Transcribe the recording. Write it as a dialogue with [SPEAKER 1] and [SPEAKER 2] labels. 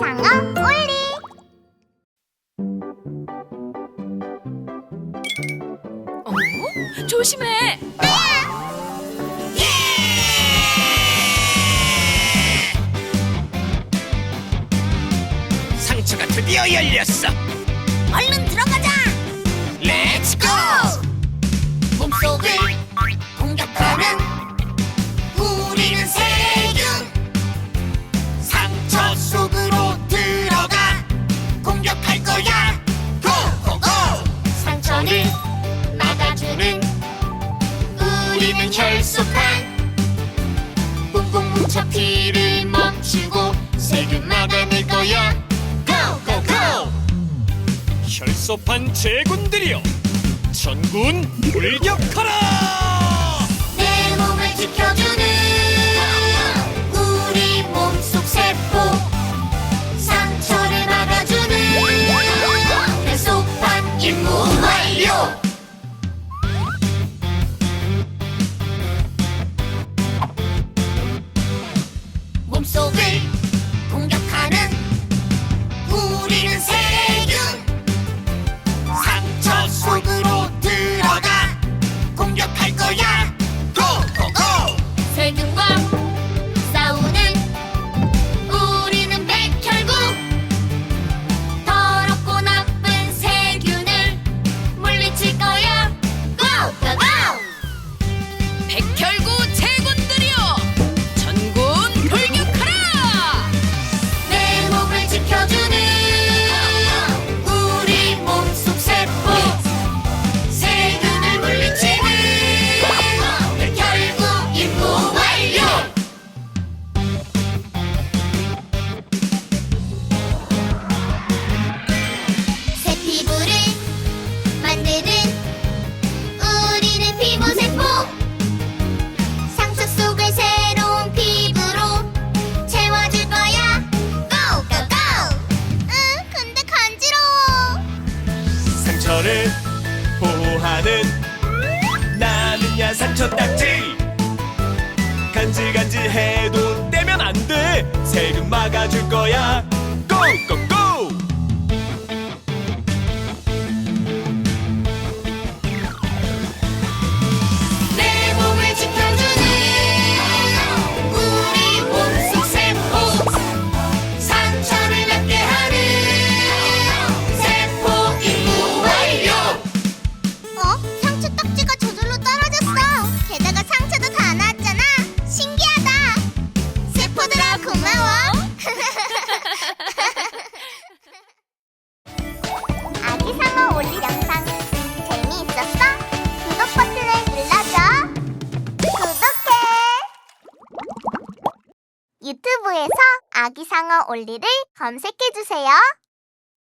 [SPEAKER 1] 상어 올리! 어?
[SPEAKER 2] 조심해! 예! 예! 상처가 드디어 열렸어. 얼른 들어! 우리는 혈소판 뿡뿡 뭉쳐 피를 멈추고 세균 막아낼 거야 고고고
[SPEAKER 1] 혈소판 제군들이여, 전군 돌격하라! 보호하는 나는야 상처 딱지. 간질간질해도 떼면 안돼. 세균 막아줄 거야. 고고
[SPEAKER 2] 딱지가 저절로 떨어졌어. 게다가 상처도 다 나았잖아. 신기하다. 세포들아 고마워. 아기 상어 올리 영상 재미있었어? 구독 버튼을 눌러줘. 구독해. 유튜브에서 아기 상어 올리를 검색해 주세요